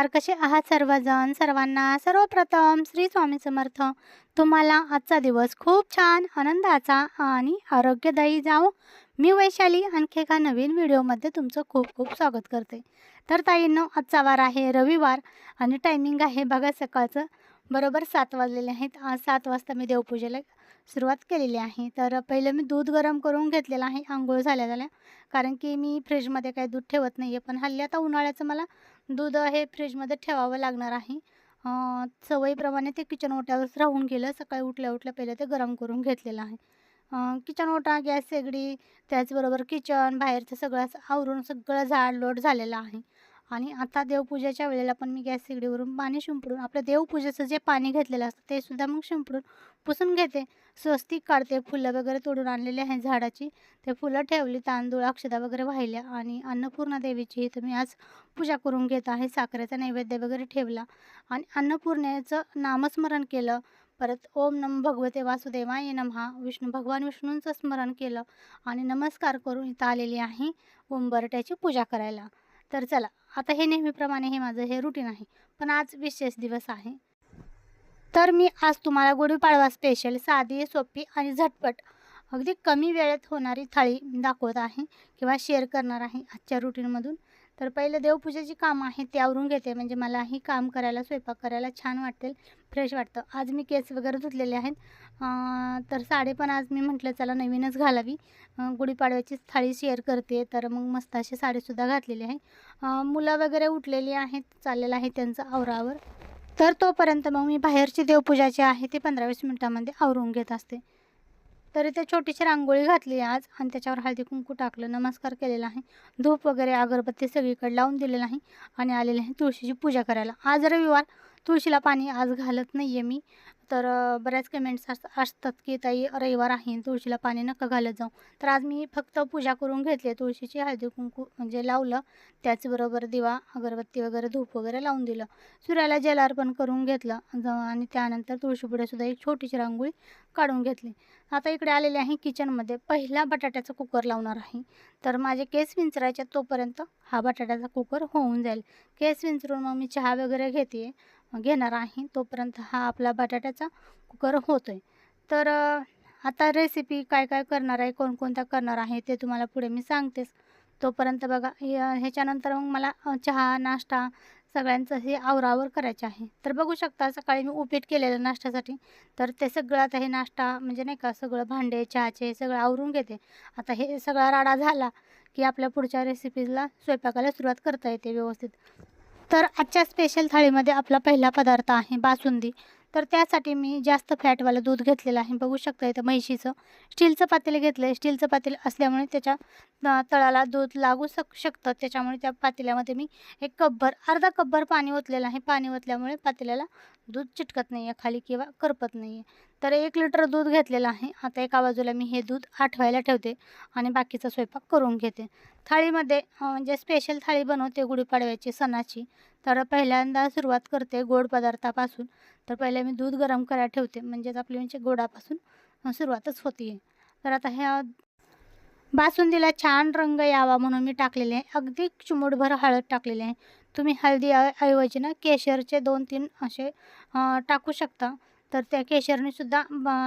नमस्कार. कसे आहात सर्वजण? सर्वांना सर्वप्रथम श्री स्वामी समर्थ. तुम्हाला आजचा दिवस खूप छान आनंदाचा आणि आरोग्यदायी जाओ मी वैशाली आणखी एका नवीन व्हिडिओमध्ये तुमचं खूप खूप स्वागत करते. तर ताईंनो आजचा वार आहे रविवार आणि टायमिंग आहे बघा सकाळचं. बरोबर सात वाजलेले आहेत. आज सात वाजता मी देवपूजेला सुरुवात केलेली आहे. तर पहिलं मी दूध गरम करून घेतलेलं आहे. आंघोळ झाल्या झाल्या. कारण की मी फ्रीजमध्ये काही दूध ठेवत नाही आहे पण हल्ली आता उन्हाळ्याचं मला दूध हे फ्रीजमध्ये ठेवावं लागणार आहे. सवयीप्रमाणे ते किचन ओट्यावरच राहून गेलं. सकाळी उठल्या उठल्या पहिले ते गरम करून घेतलेलं आहे. किचन ओटा गॅस शेगडी त्याचबरोबर किचन बाहेरचं सगळं असं आवरून सगळं झाड लोट झालेलं आहे. आणि आता देवपूजेच्या वेळेला पण मी गॅस शेगडीवरून पाणी शिंपडून आपलं देवपूजेचं जे पाणी घेतलेलं असतं ते सुद्धा मग शिंपडून पुसून घेते. स्वस्तिक काढते फुलं वगैरे तोडून आणलेली आहे झाडाची. ते फुलं ठेवली तांदूळ अक्षदा वगैरे वाहिल्या आणि अन्नपूर्णा देवीची इथं मी आज पूजा करून घेत आहे. साखरेचा नैवेद्य वगैरे ठेवला आणि अन्नपूर्णेचं नामस्मरण केलं. परत ओम नम भगवते वासुदेवाय नमहा विष्णू भगवान विष्णूंचं स्मरण केलं आणि नमस्कार करून इथं आलेली आहे उंबरट्याची पूजा करायला. तर चला आता हे नेहमीप्रमाणे हे माझं हे रुटीन आहे. पण आज विशेष दिवस आहे. तर मी आज तुम्हाला गुढीपाडवा स्पेशल साधी सोपी आणि झटपट अगदी कमी वेळेत होणारी थाळी दाखवत आहे किंवा शेअर करणार आहे आजच्या रुटीनमधून तर पहिलं देवपूजेची कामं आहेत ते आवरून घेते. म्हणजे मलाही काम करायला स्वयंपाक करायला छान वाटेल फ्रेश वाटतं. आज मी केस वगैरे धुतलेले आहेत. तर साडे पण आज मी म्हटलं चला नवीनच घालावी. गुढीपाडव्याची थाळी शेअर करते. तर मग मस्त अशी साडीसुद्धा घातलेली आहे. मुलं वगैरे उठलेली आहेत चाललेलं आहे त्यांचं आवरावर. तर तोपर्यंत मग मी बाहेरची देवपूजा जी आहे ती पंधरा वीस मिनटामध्ये आवरून घेत असते. तर इथे छोटीशी रांगोळी घातली आहे आज आणि त्याच्यावर हळदी कुंकू टाकलं नमस्कार केलेला आहे धूप वगैरे अगरबत्ती सगळीकडे लावून दिलेलं आहे आणि आलेले आहे तुळशीची पूजा करायला. आज रविवार तुळशीला पाणी आज घालत नाही आहे मी. तर बऱ्याच कमेंट्स अस असतात की ताई रविवार आहे तुळशीला पाणी नका घालत जाऊ. तर आज मी फक्त पूजा करून घेतली. तुळशीची हळदी कुंकू म्हणजे लावलं. त्याचबरोबर दिवा अगरबत्ती वगैरे धूप वगैरे लावून दिलं. सूर्याला जलार्पण करून घेतलं. आणि त्यानंतर तुळशीपुढे सुद्धा एक छोटीशी रांगोळी काढून घेतली. आता इकडे आलेले आहे किचनमध्ये पहिला बटाट्याचा कुकर लावणार आहे. तर माझे केस विंचरायचे तोपर्यंत हा बटाट्याचा कुकर होऊन जाईल. केस विंचरून मग मी चहा वगैरे घेते घेणार आहे. तोपर्यंत हा आपला बटाट्याचा कुकर होतो आहे तर आता रेसिपी काय काय करणार आहे कोणकोणत्या करणार आहे ते तुम्हाला पुढे मी सांगतेच. तोपर्यंत बघा ह्याच्यानंतर मग मला चहा नाश्ता सगळ्यांचं हे आवरावर करायचे आहे. तर बघू शकता सकाळी मी उपीट केलेलं नाश्त्यासाठी. तर ते सगळं आता हे नाश्ता म्हणजे नाही का सगळं भांडे चहाचे हे सगळं आवरून घेते. आता हे सगळा राडा झाला की आपल्या पुढच्या रेसिपीजला स्वयंपाकाला सुरुवात करता येते व्यवस्थित. तर आजच्या स्पेशल थाळीमध्ये आपला पहिला पदार्थ आहे बासुंदी. तर त्यासाठी मी जास्त फॅटवालं दूध घेतलेलं आहे. बघू शकता इथं म्हैशीचं. स्टीलचं पातेलं घेतलं आहे स्टीलचं पातेलं असल्यामुळे त्याच्या तळाला दूध लागू शक शकतं. त्याच्यामुळे त्या पातेल्यामध्ये मी एक कपभर अर्धा कपभर पाणी ओतलेलं आहे. पाणी ओतल्यामुळे पातेल्याला दूध चिटकत नाही आहे खाली किंवा करपत नाही आहे तर एक लिटर दूध घेतलेलं आहे. आता एका बाजूला मी हे दूध आठवायला ठेवते आणि बाकीचा स्वयंपाक करून घेते. थाळीमध्ये म्हणजे स्पेशल थाळी बनवते गुढीपाडव्याची सणाची. तर पहिल्यांदा सुरुवात करते गोड पदार्थापासून. तर पहिले मी दूध गरम करायला ठेवते. म्हणजेच आपली म्हणजे गोडापासून सुरुवातच होती. तर आता ह्या बासुंदीला छान रंग यावा म्हणून मी टाकलेले आहे. अगदी चिमुटभर हळद टाकलेली आहे. तुम्ही हळदी ऐवजी ना केशरचे दोन तीन असे टाकू शकता. तर त्या केशरने सुद्धा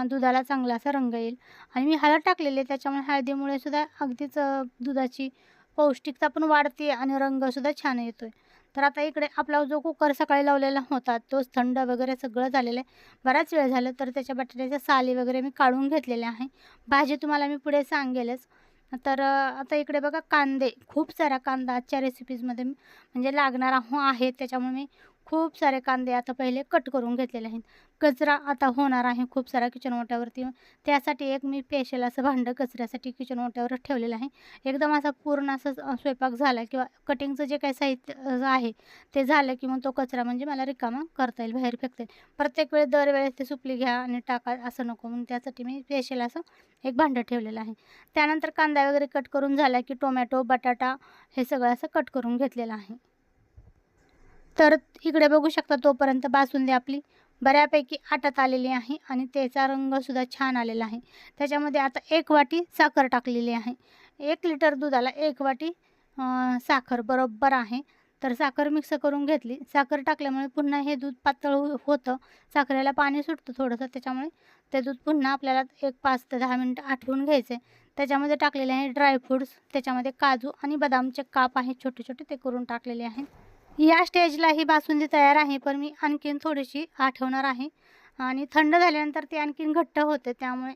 दुधाला चांगला असा रंग येईल. आणि मी हळद टाकलेली आहे त्याच्यामुळे हळदीमुळे सुद्धा अगदीच दुधाची पौष्टिकता पण वाढते आणि रंगसुद्धा छान येतो आहे तर आता इकडे आपला जो कुकर सकाळी लावलेला होता तोच थंड वगैरे सगळं झालेलं आहे. बराच वेळ झालं तर त्याच्या बटाट्याच्या साली वगैरे मी काढून घेतलेल्या आहे. भाजी तुम्हाला मी पुढे सांगेलच. तर आता इकडे बघा कांदे खूप सारा कांदा आजच्या रेसिपीजमध्ये म्हणजे लागणार आहो आहे. त्याच्यामुळे मी खूप सारे कांदे आता पहिले कट करून घेतलेले आहेत. कचरा आता होणार आहे खूप सारा किचन ओट्यावरती. त्यासाठी एक मी पेशल असं भांडं कचऱ्यासाठी किचन ओट्यावर ठेवलेलं आहे. एकदम असा पूर्ण असं स्वयंपाक झाला किंवा कटिंगचं जे काही साहित्य आहे ते झालं की मग तो कचरा म्हणजे मला रिकामा करता येईल बाहेर फेकता येईल. प्रत्येक वेळेस दरवेळेस ते सुपली घ्या आणि टाका असं नको म्हणून त्यासाठी मी पेशल असं एक भांडं ठेवलेलं आहे. त्यानंतर कांदा वगैरे कट करून झाला की टोमॅटो बटाटा हे सगळं असं कट करून घेतलेलं आहे. तर इकडे बघू शकता तोपर्यंत बासुंदी आपली बऱ्यापैकी आटत आलेली आहे आणि त्याचा रंगसुद्धा छान आलेला आहे. त्याच्यामध्ये आता एक वाटी साखर टाकलेली आहे. एक लिटर दुधाला एक वाटी साखर बरोबर आहे. तर साखर मिक्स करून घेतली. साखर टाकल्यामुळे पुन्हा हे दूध पातळ हो होतं. साखरेला पाणी सुटतं थोडंसं त्याच्यामुळे ते दूध पुन्हा आपल्याला एक पाच ते दहा मिनटं आठवून घ्यायचे त्याच्यामध्ये टाकलेले आहे ड्रायफ्रूट्स त्याच्यामध्ये काजू आणि बदामचे काप आहेत छोटे छोटे ते करून टाकलेले आहेत या स्टेजला ही बासुंदी तयार आहे पण मी आणखीन थोडीशी आठवणार आहे. आणि थंड झाल्यानंतर ती आणखीन घट्ट होते त्यामुळे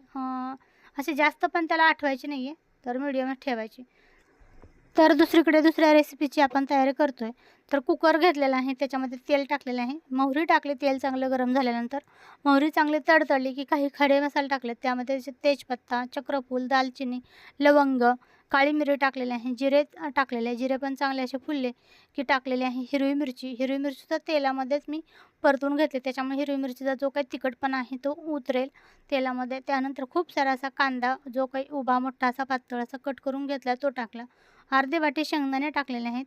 असे जास्त पण त्याला आठवायची नाही आहे तर मिडियमच ठेवायची. तर दुसरीकडे दुसऱ्या रेसिपीची आपण तयारी करतो आहे तर कुकर घेतलेला आहे त्याच्यामध्ये तेल टाकलेलं आहे. मोहरी टाकली तेल चांगलं गरम झाल्यानंतर. मोहरी चांगली तडतडली की काही खडे मसाले टाकले त्यामध्ये तेजपत्ता चक्रफूल दालचिनी लवंग काळी मिरी टाकलेली आहे जिरे टाकलेले आहे. जिरे पण चांगले असे फुलले की टाकलेले आहे हिरवी मिरची. हिरवी मिरचीसुद्धा तेलामध्येच मी परतून घेतले. त्याच्यामुळे हिरवी मिरचीचा जो काही तिखटपणा आहे तो उतरेल तेलामध्ये. त्यानंतर खूप सारा असा कांदा जो काही उभा मोठा असा पातळ असा कट करून घेतला तो टाकला. अर्धे वाटे शेंगदाणे टाकलेले आहेत.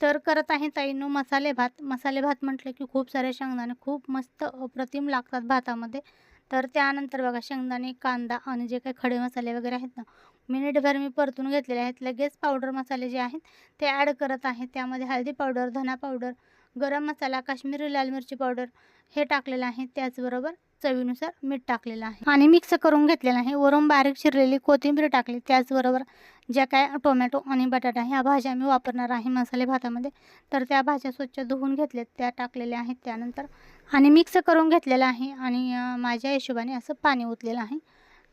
तर करत आहे ताईनो मसाले भात. मसाले भात म्हटलं की खूप सारे शेंगदाणे खूप मस्त अप्रतिम लागतात भातामध्ये. तर त्यानंतर बघा शेंगदाणे कांदा आणि जे काही खडे मसाले वगैरे आहेत ना मिनिटभर मी परतून घेतलेले आहेत. लगेच पावडर मसाले जे आहेत ते ॲड करत आहे. त्यामध्ये हळदी पावडर धना पावडर गरम मसाला काश्मीरी लाल मिरची पावडर हे टाकलेलं आहे त्याचबरोबर चवीनुसार मीठ टाकलेलं आहे. आणि मिक्स करून घेतलेलं आहे. वरून बारीक चिरलेली कोथिंबीर टाकली. त्याचबरोबर ज्या काय टोमॅटो आणि बटाटा ह्या भाज्या मी वापरणार आहे मसाले भातामध्ये. तर त्या भाज्या स्वच्छ धुवून घेतल्यात. त्या टाकलेल्या आहेत त्यानंतर. आणि मिक्स करून घेतलेलं आहे. आणि माझ्या हिशोबाने असं पाणी ओतलेलं आहे.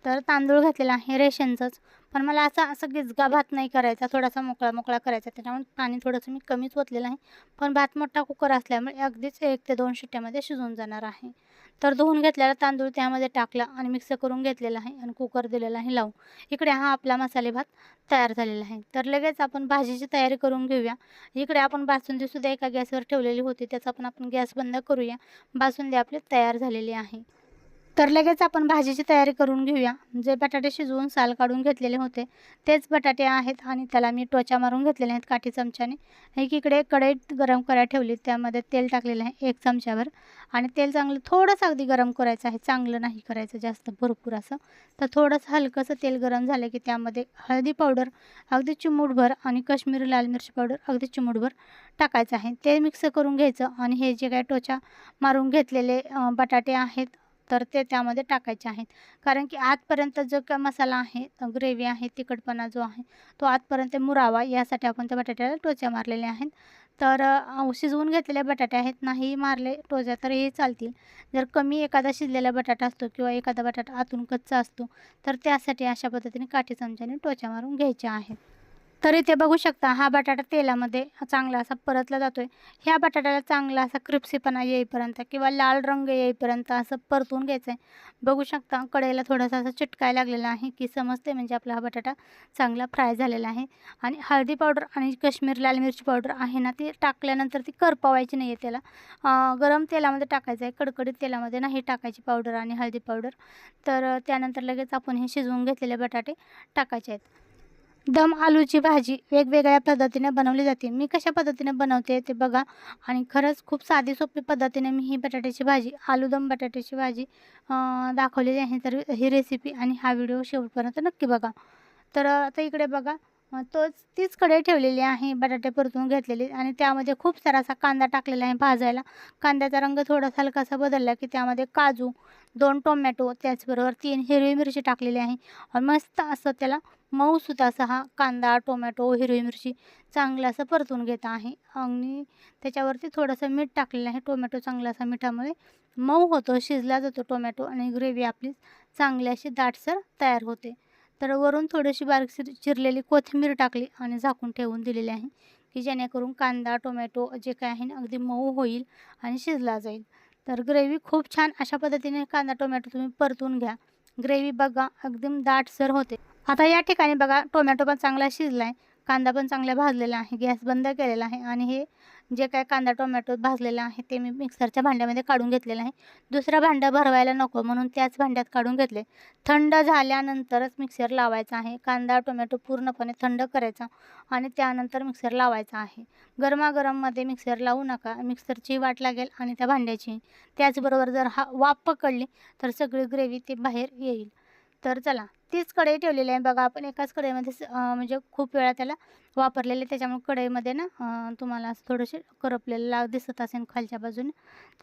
तर तांदूळ घातलेला आहे रेशनचंच. पण मला असा असं गिजगा भात नाही करायचा थोडासा मोकळा मोकळा करायचा त्याच्यामुळे पाणी थोडंसं मी कमीच ओतलेलं आहे. पण भात मोठा कुकर असल्यामुळे अगदीच एक ते दोन शिट्ट्यामध्ये शिजून जाणार आहे. तर धुवून घेतलेला तांदूळ त्यामध्ये टाकला आणि मिक्स करून घेतलेला आहे आणि कुकर दिलेला आहे लावून. इकडे हा आपला मसाले भात तयार झालेला आहे. तर लगेच आपण भाजीची तयारी करून घेऊया. इकडे आपण बासुंदीसुद्धा एका गॅसवर ठेवलेली होती त्याचा पण आपण गॅस बंद करूया. बासुंदी आपली तयार झालेली आहे. तर लगेच आपण भाजीची तयारी करून घेऊया. जे बटाटे शिजवून साल काढून घेतलेले होते तेच बटाटे आहेत आणि त्याला मी टोचा मारून घेतलेले आहेत काठी चमच्याने. एकीकडे कढईत गरम करायला ठेवली त्यामध्ये तेल टाकलेलं आहे एक चमच्यावर. आणि तेल चांगलं थोडंसं अगदी गरम करायचं आहे चांगलं नाही करायचं जास्त भरपूर असं. तर थोडंसं हलकंसं तेल गरम झालं की त्यामध्ये हळदी पावडर अगदी चिमूटभर आणि काश्मीरी लाल मिरची पावडर अगदी चिमूटभर टाकायचं आहे. ते मिक्स करून घ्यायचं आणि हे जे काय टोचा मारून घेतलेले बटाटे आहेत तर ते त्यामध्ये टाकायचे आहेत. कारण की आतपर्यंत जो काय मसाला आहे ग्रेव्ही आहे तिखटपणा जो आहे तो आतपर्यंत मुरावा यासाठी आपण त्या बटाट्याला टोच्या मारलेल्या आहेत. तर शिजवून घेतलेले बटाटे आहेत नाही मारले टोच्या हे चालतील. जर कमी एखादा शिजलेला बटाटा असतो किंवा एखादा बटाटा आतून कच्चा असतो तर त्यासाठी अशा पद्धतीने काठी चमच्याने टोच्या मारून घ्यायच्या आहेत. तर इथे बघू शकता हा बटाटा तेलामध्ये चांगला असा परतला जातो आहे ह्या बटाट्याला चांगला असा क्रिप्सीपणा येईपर्यंत किंवा लाल रंग येईपर्यंत असं परतून घ्यायचं आहे बघू शकता कढईला थोडासा असं चिटकाय लागलेला आहे की समजते म्हणजे आपला हा बटाटा चांगला फ्राय झालेला आहे. आणि हळदी पावडर आणि काश्मीर लाल मिरची पावडर आहे ना ती टाकल्यानंतर ती करपवायची नाही आहे त्याला गरम तेलामध्ये टाकायचं आहे कडकडीत तेलामध्ये नाही टाकायची पावडर आणि हळदी पावडर. तर त्यानंतर लगेच आपण हे शिजवून घेतलेले बटाटे टाकायचे आहेत. दम आलूची भाजी वेगवेगळ्या पद्धतीने बनवली जाते. मी कशा पद्धतीने बनवते ते बघा. आणि खरंच खूप साधी सोपी पद्धतीने मी ही बटाट्याची भाजी आलू दम बटाट्याची भाजी दाखवलेली आहे. तर ही रेसिपी आणि हा व्हिडिओ शेवटपर्यंत नक्की बघा. तर आता इकडे बघा. तोच तीच कढई ठेवलेली आहे बटाटे परतून घेतलेली. आणि त्यामध्ये खूप सारा असा कांदा टाकलेला आहे भाजायला. कांद्याचा रंग थोडासा हलकासा बदलला की त्यामध्ये काजू दोन टोमॅटो त्याचबरोबर तीन हिरवी मिरची टाकलेली आहे. आणि मस्त असं त्याला मऊसूत असा हा कांदा टोमॅटो हिरवी मिरची चांगला असं परतून घेत आहे. आणि त्याच्यावरती थोडंसं मीठ टाकलेलं आहे. टोमॅटो चांगला असा मिठामुळे मऊ होतो शिजला जातो टोमॅटो आणि ग्रेव्ही आपली चांगली अशी दाटसर तयार होते. तर वरून थोडीशी बारीक चिरलेली कोथिंबीर टाकली आणि झाकून ठेवून दिलेली आहे की जेणेकरून कांदा टोमॅटो जे काय आहे ना अगदी मऊ होईल आणि शिजला जाईल. तर ग्रेव्ही खूप छान अशा पद्धतीने कांदा टोमॅटो तुम्ही परतून घ्या. ग्रेव्ही बघा एकदम दाटसर होते. आता या ठिकाणी बघा टोमॅटो पण चांगला शिजला आहे कांदा पण चांगला भाजलेला आहे गॅस बंद केलेला आहे आणि हे जे काय कांदा टोमॅटो भाजलेला आहे ते मी मिक्सरच्या भांड्यामध्ये काढून घेतलेलं आहे. दुसरं भांडं भरवायला नको म्हणून त्याच भांड्यात काढून घेतले. थंड झाल्यानंतरच मिक्सर लावायचा आहे. कांदा टोमॅटो पूर्णपणे थंड करायचा आणि त्यानंतर मिक्सर लावायचा आहे. गरमागरममध्ये मिक्सर लावू नका. मिक्सरची वाट लागेल आणि त्या भांड्याची. त्याचबरोबर जर हा वाफ पकडली तर सगळी ग्रेव्ही ती बाहेर येईल. तर चला तीच कढई ठेवलेली आहे. बघा आपण एकाच कढईमध्ये म्हणजे खूप वेळा त्याला वापरलेले त्याच्यामुळे कढईमध्ये ना तुम्हाला असं थोडंसे करपलेलं लाग दिसत असेल खालच्या बाजूने.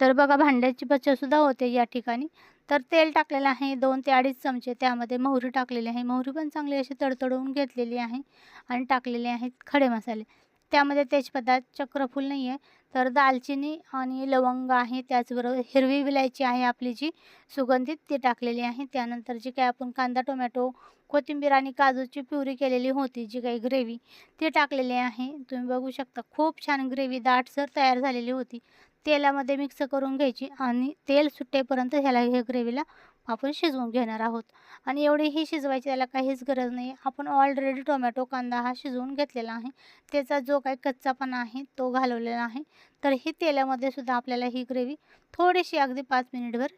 तर बघा भांड्याची बचतसुद्धा होते या ठिकाणी. तर तेल टाकलेलं आहे. दोन ते अडीच चमचे त्यामध्ये मोहरी टाकलेली आहे. मोहरी पण चांगली अशी तडतडवून घेतलेली आहे आणि टाकलेले आहेत खडे मसाले. त्यामध्ये तेजपत्ता चक्रफूल नाही आहे. तर दालचिनी आणि लवंग आहे त्याचबरोबर हिरवी विलायची आहे आपली जी. सुगंधित ती टाकलेली आहे. त्यानंतर जी काही आपण कांदा टोमॅटो कोथिंबीर आणि काजूची प्युरी केलेली होती जी काही ग्रेव्ही ती टाकलेली आहे. तुम्ही बघू शकता खूप छान ग्रेव्ही दाटसर तयार झालेली होती. तेलामध्ये मिक्स करून घ्यायची आणि तेल सुटेपर्यंत ह्याला हे ग्रेव्हीला आपण शिजवून घेणार आहोत. आणि एवढी ही शिजवायची त्याला काहीच गरज नाही. आपण ऑलरेडी टोमॅटो कांदा हा शिजवून घेतलेला आहे. त्याचा जो काही कच्चापणा आहे तो घालवलेला आहे. तर ही तेलामध्ये सुद्धा आपल्याला ही ग्रेव्ही थोडीशी अगदी पाच मिनिटभर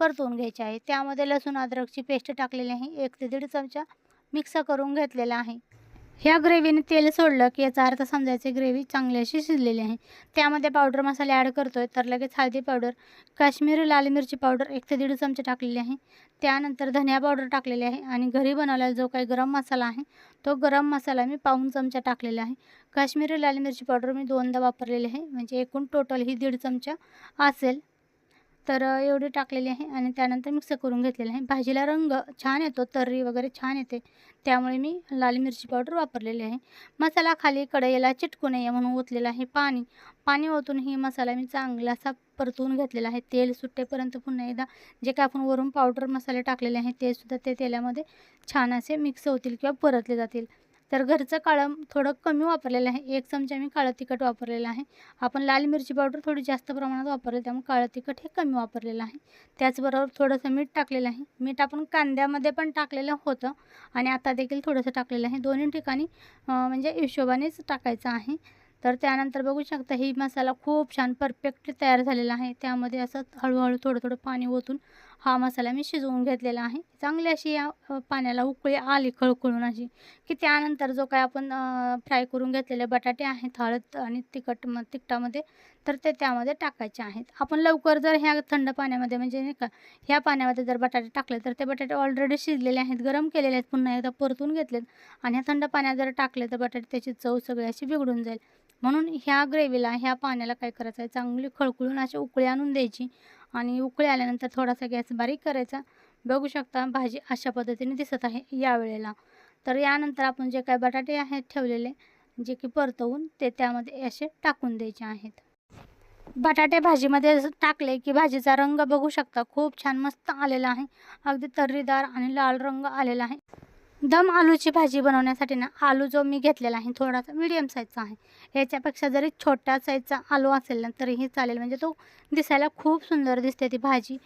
परतवून घ्यायची आहे. त्यामध्ये लसूण अद्रकची पेस्ट टाकलेली आहे. एक ते दीड चमचा मिक्स करून घेतलेला आहे. ह्या ग्रेव्हीने तेल सोडलं की याचा अर्थ समजायचे ग्रेव्ही चांगली अशी शिजलेली आहे. त्यामध्ये पावडर मसाले ॲड करतोय तर लगेच हळदी पावडर काश्मीरी लाल मिरची पावडर एक ते दीड चमचे टाकलेली आहे. त्यानंतर धनिया पावडर टाकलेली आहे आणि घरी बनवलेला जो काही गरम मसाला आहे तो गरम मसाला मी पाऊन चमचा टाकलेला आहे. काश्मीरी लाल मिरची पावडर मी दोनदा वापरलेली आहे म्हणजे एकूण टोटल ही दीड चमचा असेल. तर एवढी टाकलेली आहे आणि त्यानंतर मिक्स करून घेतलेलं आहे. भाजीला रंग छान येतो तर्री वगैरे छान येते. त्यामुळे मी लाल मिरची पावडर वापरलेली आहे. मसाला खाली कढईला चिटकू नये म्हणून ओतलेलं आहे पाणी. पाणी ओतूनही मसाला मी चांगला असा परतवून घेतलेला आहे. तेल सुटेपर्यंत पुन्हा एकदा जे काय आपण वरून पावडर मसाले टाकलेले आहे ते सुद्धा ते तेलामध्ये छान असे मिक्स होतील किंवा परतले जातील. तर घरचं काळं थोडं कमी वापरलेलं आहे. एक चमचा मी काळं तिखट वापरलेलं आहे. आपण लाल मिरची पावडर थोडी जास्त प्रमाणात वापरली त्यामुळे काळं तिखट हे कमी वापरलेलं आहे. त्याचबरोबर थोडंसं मीठ टाकलेलं आहे. मीठ आपण कांद्यामध्ये पण टाकलेलं होतं आणि आता देखील थोडंसं टाकलेलं आहे. दोन्ही ठिकाणी म्हणजे हिशोबानेच टाकायचं आहे. तर त्यानंतर बघू शकता ही मसाला खूप छान परफेक्ट तयार झालेला आहे. त्यामध्ये असं हळूहळू थोडं थोडं पाणी ओतून हा मसाला मी शिजवून घेतलेला आहे. चांगली अशी या पाण्याला उकळी आली खळखळून अशी की त्यानंतर जो काय आपण फ्राय करून घेतलेले बटाटे आहेत हळद आणि तिखट म तिखटामध्ये तर ते त्यामध्ये टाकायचे आहेत. आपण लवकर जर ह्या थंड पाण्यामध्ये म्हणजे नाही का ह्या पाण्यामध्ये जर बटाटे टाकले तर ते बटाटे ऑलरेडी शिजलेले आहेत गरम केलेले आहेत पुन्हा एकदा परतून घेतलेत. आणि ह्या थंड पाण्यात जर टाकले तर बटाटे त्याची चव सगळी अशी बिघडून जाईल. म्हणून ह्या ग्रेव्हीला ह्या पाण्याला काय करायचं आहे चांगली खळखळून अशी उकळी आणून द्यायची. आणि उकळी आल्यानंतर थोडासा गॅस बारीक करायचा. बघू शकता भाजी अशा पद्धतीने दिसत आहे यावेळेला तर यानंतर आपण जे काय बटाटे आहेत ठेवलेले जे की परतवून ते त्यामध्ये असे टाकून द्यायचे आहेत. बटाटे भाजीमध्ये टाकले की भाजीचा रंग बघू शकता खूप छान मस्त आलेला आहे. अगदी तर्रीदार आणि लाल रंग आलेला आहे. दम आलूची भाजी बनवण्यासाठी ना आलू जो मी घेतलेला आहे थोडासा मीडियम साईजचा आहे. याच्यापेक्षा जरी छोट्या साईजचा आलू असेल ना तरीही चालेल. म्हणजे तो दिसायला खूप सुंदर दिसते ती भाजी.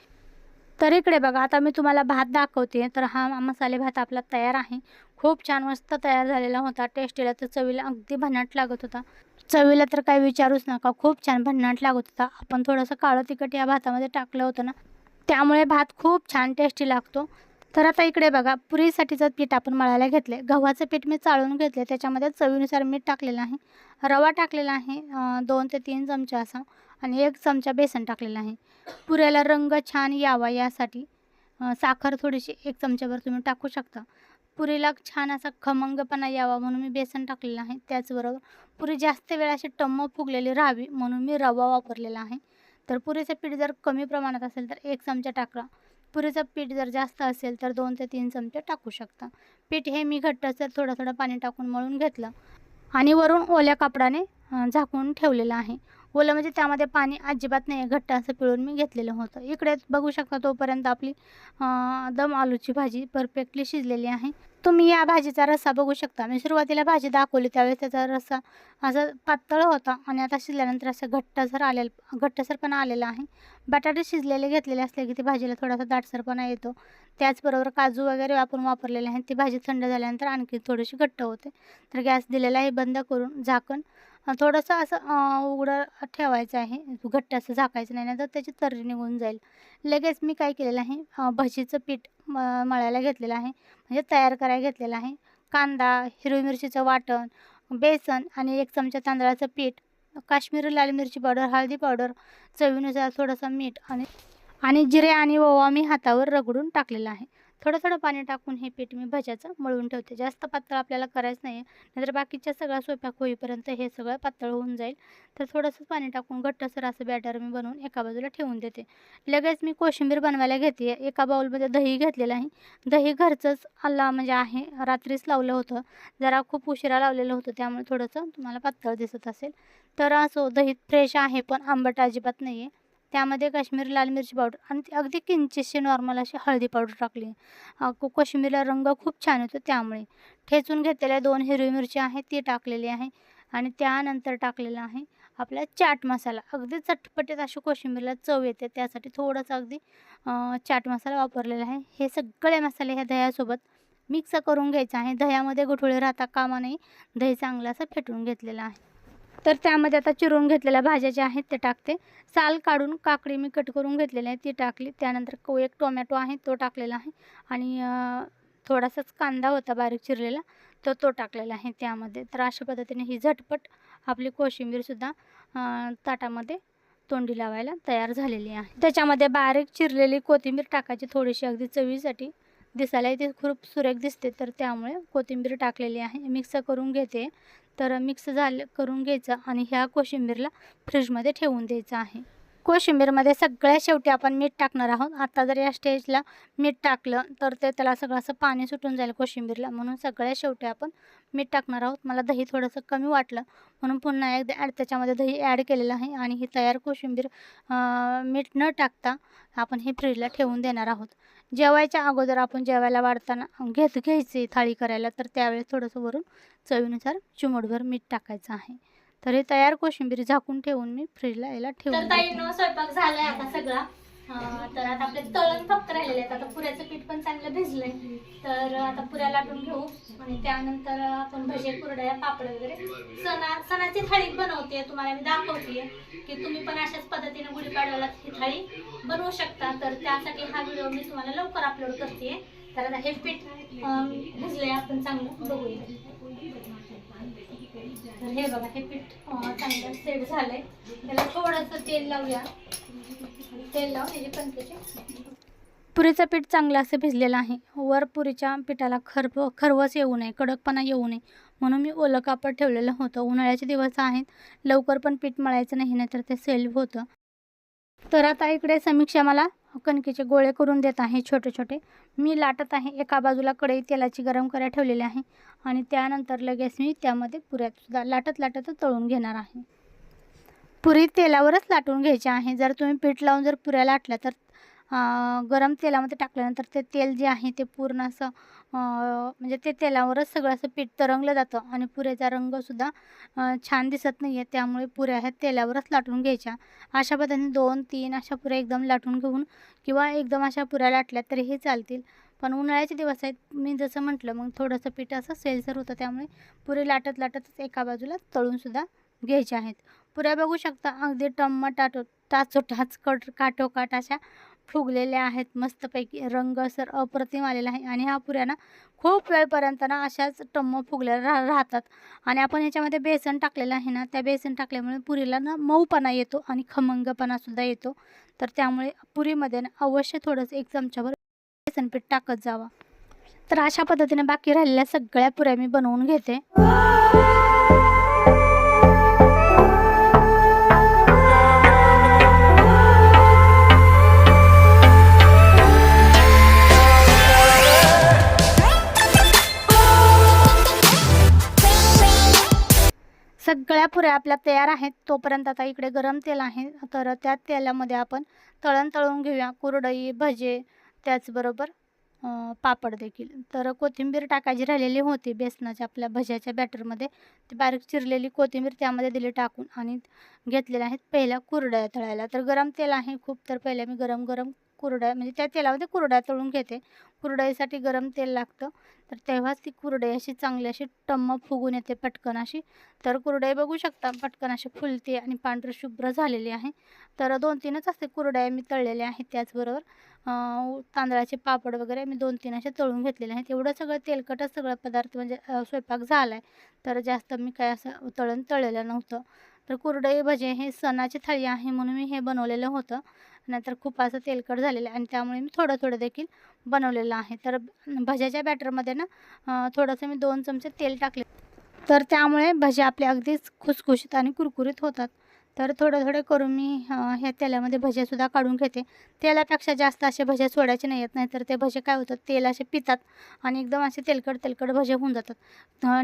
तर इकडे बघा आता मी तुम्हाला भात दाखवते तर हा मसाले भात आपला तयार आहे. खूप छान मस्त तयार झालेला होता. टेस्टीला तर चवीला अगदी भन्नाट लागत होता. चवीला तर काही विचारूच नका. खूप छान भन्नाट लागत होता. आपण थोडंसं काळं तिखट या भातामध्ये टाकलं होतं ना त्यामुळे भात खूप छान टेस्टी लागतो. तर आता इकडे बघा पुरीसाठीचं पीठ आपण मळायला घेतले गव्हाचं पीठ मी चाळून घेतले त्याच्यामध्ये चवीनुसार मीठ टाकलेलं आहे रवा टाकलेला आहे दोन ते तीन चमचे असा आणि एक चमचा बेसन टाकलेला आहे. पुऱ्याला रंग छान यावा यासाठी साखर थोडीशी एक चमच्यावर तुम्ही टाकू शकता. पुरीला छान असा खमंगपणा यावा म्हणून मी बेसन टाकलेलं आहे त्याचबरोबर पुरी जास्त वेळ अशी टम्म फुगलेली राहावी म्हणून मी रवा वापरलेला आहे. तर पुरीचं पीठ जर कमी प्रमाणात असेल तर एक चमचा टाका पुरीचं पीठ जर जास्त असेल तर दोन ते तीन चमचे टाकू शकता. पीठ हे मी घट्ट घट्टसर थोडं थोडं पाणी टाकून मळून घेतलं. आणि वरून ओल्या कापडाने झाकून ठेवलेलं आहे. ओलं म्हणजे त्यामध्ये पाणी अजिबात नाही घट्ट असं पिळून मी घेतलेलं होतं. इकडे बघू शकता तोपर्यंत आपली दम आलूची भाजी परफेक्टली शिजलेली आहे. तुम्ही या भाजीचा रस्सा बघू शकता. मी सुरुवातीला भाजी दाखवली त्यावेळेस त्याचा रस्सा असा पातळ होता आणि आता शिजल्यानंतर असं घट्टसर आलेलं घट्टसरपणा आलेला आहे. बटाटे शिजलेले घेतलेले असले की ती भाजीला थोडासा दाटसरपणा येतो. त्याचबरोबर काजू वगैरे आपण वापरलेले आहेत ती भाजी थंड झाल्यानंतर आणखी थोडीशी घट्ट होते. तर गॅस दिलेला आहे बंद करून झाकण. थोडंसं असं उघडं ठेवायचं आहे. घट्ट असं झाकायचं नाही तर त्याची तर्री निघून जाईल. लगेच मी काय केलेलं आहे भजीचं पीठ म मळायला घेतलेलं आहे. म्हणजे तयार करायला घेतलेलं आहे. कांदा हिरवी मिरचीचं वाटण बेसन आणि एक चमचा तांदळाचं पीठ काश्मीरी लाल मिरची पावडर हळदी पावडर चवीनुसार थोडंसं मीठ आणि आणि जिरे आणि ओवा मी हातावर रगडून टाकलेला आहे. थोडं थोडं पाणी टाकून हे पीठ मी भज्याचं मळून ठेवते. जास्त पातळ आपल्याला करायचं नाही आहे नाहीतर बाकीच्या सगळ्या स्वयंपाक होईपर्यंत हे सगळं पातळ होऊन जाईल. तर थोडंसं पाणी टाकून घट्टसर असं बॅटर मी बनवून एका बाजूला ठेवून देते. लगेच मी कोशिंबीर बनवायला घेते. एका बाउलमध्ये दही घेतलेलं आहे. दही घरचंच आला म्हणजे आहे. रात्रीच लावलं होतं. जरा खूप उशिरा लावलेलं होतं. त्यामुळे थोडंसं तुम्हाला पातळ दिसत असेल. तर असो दही फ्रेश आहे पण आंबट अजिबात नाही आहे त्यामध्ये काश्मीरी लाल मिरची पावडर आणि ती अगदी किंचितशी नॉर्मल अशी हळदी पावडर टाकली. को- कोशिंबीरला रंग खूप छान येतो त्यामुळे. ठेचून घेतलेल्या दोन हिरवी मिरची आहे ती टाकलेली आहे आणि त्यानंतर टाकलेला आहे आपला चाट मसाला. अगदी चटपटीत अशी कोशिंबीरला चव येते त्यासाठी थोडंसं अगदी चाट मसाला वापरलेला आहे. हे सगळे मसाले ह्या दह्यासोबत मिक्स करून घ्यायचा आहे. दह्यामध्ये गुठळी राहता कामा नाही दही चांगला असं फेटून घेतलेला आहे. तर त्यामध्ये आता चिरून घेतलेल्या भाज्या ज्या आहेत ते टाकते. साल काढून काकडी मी कट करून घेतलेली आहे ती टाकली. त्यानंतर को एक टोमॅटो आहे तो टाकलेला आहे. आणि थोडासाच कांदा होता बारीक चिरलेला तर तो टाकलेला आहे त्यामध्ये. तर अशा पद्धतीने ही झटपट आपली कोशिंबीरसुद्धा ताटामध्ये तोंडी लावायला तयार झालेली आहे. त्याच्यामध्ये बारीक चिरलेली कोथिंबीर टाकायची थोडीशी अगदी चवीसाठी. दिसायला ते खूप सुरेख दिसते तर त्यामुळे कोथिंबीर टाकलेली आहे. मिक्स करून घेते. तर मिक्स झालं करून घ्यायचं आणि ह्या कोशिंबीरला फ्रीजमध्ये ठेवून द्यायचं आहे. कोशिंबीरमध्ये सगळ्या शेवटी आपण मीठ टाकणार आहोत. आता जर या स्टेजला मीठ टाकलं तर ते त्याला सगळं असं पाणी सुटून जाईल कोशिंबीरला. म्हणून सगळ्या शेवटी आपण मीठ टाकणार आहोत. मला दही थोडंसं कमी वाटलं. म्हणून पुन्हा एकदा ॲड त्याच्यामध्ये दही ॲड केलेलं आहे आणि ही तयार कोशिंबीर मीठ न टाकता आपण हे फ्रीजला ठेवून देणार आहोत. जेवायच्या अगोदर आपण जेवायला वाढताना घेत घ्यायची थाळी करायला तर त्यावेळेस थोडंसं वरून चवीनुसार चिमूटभर मीठ टाकायचं आहे. तर हे तयार कोशिंबीर झाकून ठेवून मी फ्रीजला याला ठेवून स्वयंपाक झालाय आता सगळा. तर आता आपले तळण फक्त राहिलेले आहेत. आता पुऱ्याचं पीठ पण चांगलं भिजलंय. तर आता पुऱ्या लाटून घेऊ. आणि त्यानंतर आपण भजे कुरड्या पापड वगैरे. सणा सणाची थाळी बनवते. तुम्हाला मी दाखवते की तुम्ही पण अशाच पद्धतीने गुढीपाडव्याला ही थाळी बनवू शकता. तर त्यासाठी हा व्हिडिओ मी तुम्हाला लवकर अपलोड करते. तर आता हे पीठ भिजलंय. आपण चांगलं बघूया. तर हे बघा हे पीठ चांगलं सेट झालंय. त्याला थोडंसं तेल लावूया. तेल लावून याचे कणकेचे पुरीचं पीठ चांगलं असं भिजलेलं आहे. वर पुरीच्या पिठाला खरप खरवस येऊ नये कडकपणा येऊ नये. म्हणून मी ओलं कापड ठेवलेलं होतं. उन्हाळ्याचे दिवस आहेत. लवकर पण पीठ मळायचं नाही नाहीतर ते सेल होतं. तर आता इकडे समीक्षा मला कणकेचे गोळे करून देत आहे छोटे छोटे मी लाटत आहे एका बाजूला कढई तेलाची गरम करायला ठेवलेली आहे आणि त्यानंतर लगेच मी त्यामध्ये पुऱ्यासुद्धा लाटत लाटत तळून घेणार आहे. पुरी तेलावरच लाटून घ्यायची आहे. जर तुम्ही पीठ लावून जर पुऱ्या लाटल्या तर गरम तेलामध्ये टाकल्यानंतर ते तेल जे आहे ते पूर्ण असं म्हणजे ते तेलावरच सगळं असं पीठ तरंगलं जातं आणि पुऱ्याचा रंगसुद्धा छान दिसत नाही आहे त्यामुळे पुऱ्या ह्या तेलावरच लाटून घ्यायच्या. अशा पद्धतीने दोन तीन अशा पुऱ्या एकदम लाटून घेऊन किंवा एकदम अशा पुऱ्या लाटल्या तरीही चालतील. पण उन्हाळ्याचे दिवस आहेत. मी जसं म्हटलं मग थोडंसं पीठ असं सेलसर होतं. त्यामुळे पुरे लाटत लाटतच एका बाजूला तळूनसुद्धा घ्यायच्या आहेत. पुऱ्या बघू शकता. अगदी टम्म टाटो टाचोटाच कट काठोकाठ अशा फुगलेल्या आहेत मस्तपैकी रंग सर अप्रतिम आलेला आहे आणि ह्या पुऱ्या ना खूप वेळपर्यंत ना अशाच टम्म फुगल्या रा राहतात. आणि आपण ह्याच्यामध्ये बेसन टाकलेलं आहे ना त्या बेसन टाकल्यामुळे पुरीला ना मऊपणा येतो आणि खमंगपणासुद्धा येतो. तर त्यामुळे पुरीमध्ये ना अवश्य थोडंसं एक चमच्यावर बेसनपीठ टाकत जावा. तर अशा पद्धतीने बाकी राहिलेल्या सगळ्या पुऱ्या मी बनवून घेते. सगळ्या पुऱ्या आपल्या तयार आहेत तोपर्यंत आता इकडे गरम तेल आहे. तर त्या तेलामध्ये आपण तळण तळून घेऊया. कुरडई भजे त्याचबरोबर पापड देखील. तर कोथिंबीर टाकायची राहिलेली होती बेसनाच्या आपल्या भज्याच्या बॅटरमध्ये. ती बारीक चिरलेली कोथिंबीर त्यामध्ये दिली टाकून आणि घेतलेल्या आहेत पहिल्या कुरड्या तळायला. तर गरम तेल आहे खूप तर पहिल्या मी गरम गरम कुरड्या म्हणजे त्या तेलामध्ये कुरड्या तळून घेते. कुरडईसाठी गरम तेल लागतं. तर तेव्हाच ती कुरडई अशी चांगली अशी टम्म फुगून येते पटकन अशी. तर कुरडई बघू शकता पटकन अशी फुलते आणि पांढरं शुभ्र झालेली आहे. तर दोन तीनच असते कुरड्या मी तळलेल्या आहेत त्याचबरोबर. तांदळाचे पापड वगैरे मी दोन तीन असे तळून घेतलेले आहेत. एवढं सगळं तेलकटच सगळं पदार्थ म्हणजे स्वयंपाक झाला आहे तर जास्त मी काय असं तळण तळलेलं नव्हतं. तर कुरडई भजे हे सणाची थाळी आहे म्हणून मी हे बनवलेलं होतं. नाहीतर खूप असं तेलकट झालेलं आहे आणि त्यामुळे मी थोडं थोडं देखील बनवलेलं आहे. तर भज्याच्या बॅटरमध्ये ना थोडंसं मी दोन चमचे तेल टाकले. तर त्यामुळे भजे आपले अगदीच खुसखुशीत आणि कुरकुरीत होतात. तर थोडं थोडं करून मी ह्या तेलामध्ये भजेसुद्धा काढून घेते. तेलापेक्षा जास्त असे भजे सोडायचे नाही आहेत नाहीतर ते भजे काय होतात तेल असे पितात आणि एकदम असे तेलकट तेलकट भजे होऊन जातात.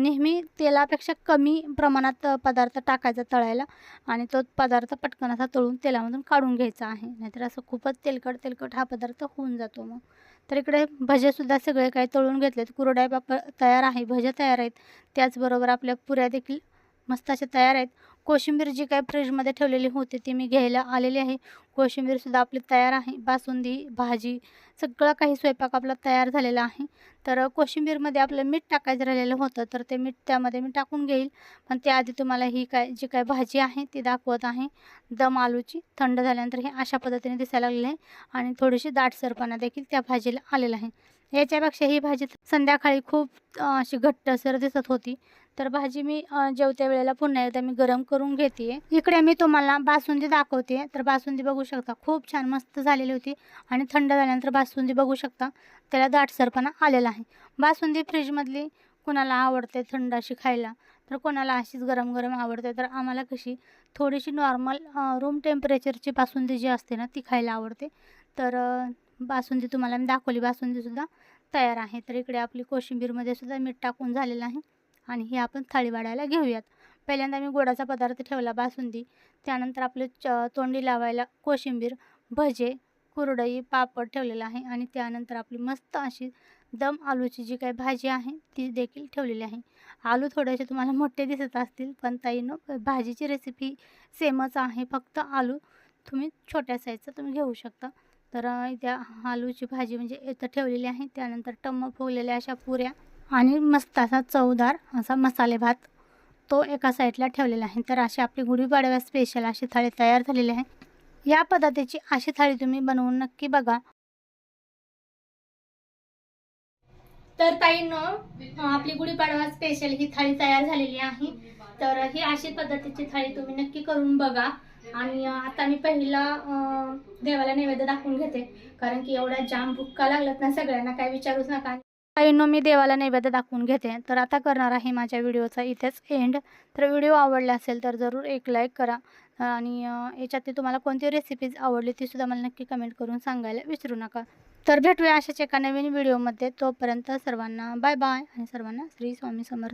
नेहमी तेलापेक्षा कमी प्रमाणात पदार्थ टाकायचा तळायला आणि तो पदार्थ पटकन असा तळून तेलामधून काढून घ्यायचा आहे. नाहीतर असं खूपच तेलकट तेलकट हा पदार्थ होऊन जातो मग. तर इकडे भजेसुद्धा सगळे काही तळून घेतलेत. कुरड्या पापड तयार आहे भजे तयार आहेत. त्याचबरोबर आपल्या पुऱ्या देखील मस्त अशा तयार आहेत. कोशिंबीर जी काय फ्रीजमध्ये ठेवलेली होती ती मी घ्यायला आलेली आहे. कोशिंबीरसुद्धा आपली तयार आहे. बासुंदी भाजी सगळं काही स्वयंपाक आपला तयार झालेला आहे. तर कोशिंबीरमध्ये आपलं मीठ टाकायचं राहिलेलं होतं तर ते मीठ त्यामध्ये मी टाकून घेईल. पण त्याआधी तुम्हाला ही काय जी काय भाजी आहे ती दाखवत आहे. दम आलूची थंड झाल्यानंतर हे अशा पद्धतीने दिसायला लागलेलं आहे. आणि थोडीशी दाटसरपणा देखील त्या भाजीला आलेला आहे. याच्यापेक्षा ही भाजी संध्याकाळी खूप अशी घट्टसर दिसत होती. तर भाजी मी जेवत्या वेळेला पुन्हा एकदा मी गरम करून घेते इकडे मी तुम्हाला बासुंदी दाखवते. तर बासुंदी बघू शकता खूप छान मस्त झालेली होती आणि थंड झाल्यानंतर बासुंदी बघू शकता त्याला दाटसरपणा आलेला आहे. बासुंदी फ्रीजमधली कुणाला आवडते थंड अशी खायला तर कोणाला अशीच गरम गरम आवडते तर आम्हाला कशी थोडीशी नॉर्मल रूम टेम्परेचरची बासुंदी जी असते ना ती खायला आवडते. तर बासुंदी तुम्हाला मी दाखवली बासुंदीसुद्धा तयार आहे. तर इकडे आपली कोशिंबीरमध्ये सुद्धा मीठ टाकून झालेलं आहे. आणि हे आपण थाळी वाढायला घेऊयात. पहिल्यांदा मी गोडाचा पदार्थ ठेवला बासुंदी. त्यानंतर आपलं च तोंडी लावायला कोशिंबीर भजे कुरडई पापड ठेवलेला आहे आणि त्यानंतर आपली मस्त अशी दम आलूची जी काही भाजी आहे ती देखील ठेवलेली आहे. आलू थोडेसे तुम्हाला मोठे दिसत असतील पण ताईनं भाजीची रेसिपी सेमच आहे फक्त आलू तुम्ही छोट्या साईजचं तुम्ही घेऊ शकता. तर त्या आलूची भाजी म्हणजे इथं ठेवलेली आहे. त्यानंतर टम्म फुगलेल्या अशा पुऱ्या आणि मस्त असा चवदार असा मसाले भात तो एका साईडला ठेवलेला आहे. तर अशी आपली गुढीपाडव्या स्पेशल अशी थाळी तयार झालेली आहे. या पद्धतीची अशी थाळी तुम्ही बनवून नक्की बघा. तर ताईनं आपली गुढीपाडवा स्पेशल ही थाळी तयार झालेली आहे. तर ही अशी पद्धतीची थाळी तुम्ही नक्की करून बघा. आणि आता मी पहिला देवाला नैवेद्य दाखवून घेते. कारण की एवढा जाम भुक्का लागलात ना सगळ्यांना काय विचारूच नका. आईनो मी देवाला नैवेद्य दाखवून घेते. तर आता करणार आहे माझ्या व्हिडिओचा इथेच एंड तर व्हिडिओ आवडला असेल तर जरूर एक लाईक करा. आणि याच्यातली तुम्हाला कोणती रेसिपीज आवडली ती सुद्धा मला नक्की कमेंट करून सांगायला विसरू नका. तर भेटूया अशाच एका नवीन व्हिडिओमध्ये. तोपर्यंत सर्वांना बाय बाय आणि सर्वांना श्री स्वामी समर्थ.